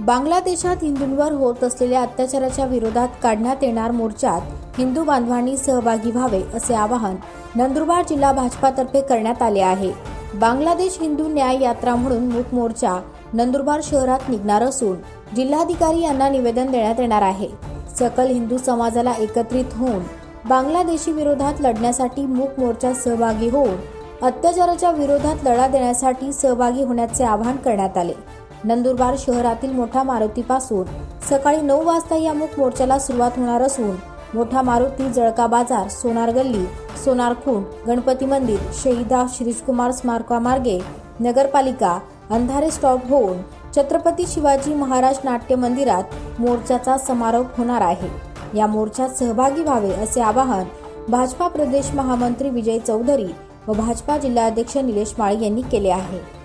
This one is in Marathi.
बांगलादेशात हिंदूंवर होत असलेल्या अत्याचाराच्या विरोधात काढण्यात येणार मोर्चात हिंदू बांधवांनी सहभागी व्हावे असे आवाहन नंदुरबार जिल्हा भाजपातर्फे करण्यात आले आहे. बांगलादेश हिंदू न्याय यात्रा म्हणून मूक मोर्चा नंदुरबार शहरात निघणार असून जिल्हाधिकारी यांना निवेदन देण्यात येणार आहे. सकल हिंदू समाजाला एकत्रित होऊन बांगलादेशी विरोधात लढण्यासाठी मूक मोर्चात सहभागी होऊन अत्याचाराच्या विरोधात लढा देण्यासाठी सहभागी होण्याचे आवाहन करण्यात आले. नंदुरबार शहरातील मोठा मारुतीपासून सकाळी नऊ वाजता या मूक मोर्चाला सुरुवात होणार असून मोठा मारुती जळका बाजार सोनार गल्ली सोनार खूण गणपती मंदिर शहीदा श्रीजकुमार स्मारकामार्गे नगरपालिका अंधारे स्टॉप होऊन छत्रपती शिवाजी महाराज नाट्य मंदिरात मोर्चाचा समारोप होणार आहे. या मोर्चात सहभागी व्हावे असे आवाहन भाजपा प्रदेश महामंत्री विजय चौधरी व भाजपा जिल्हाध्यक्ष निलेश माळी यांनी केले आहे.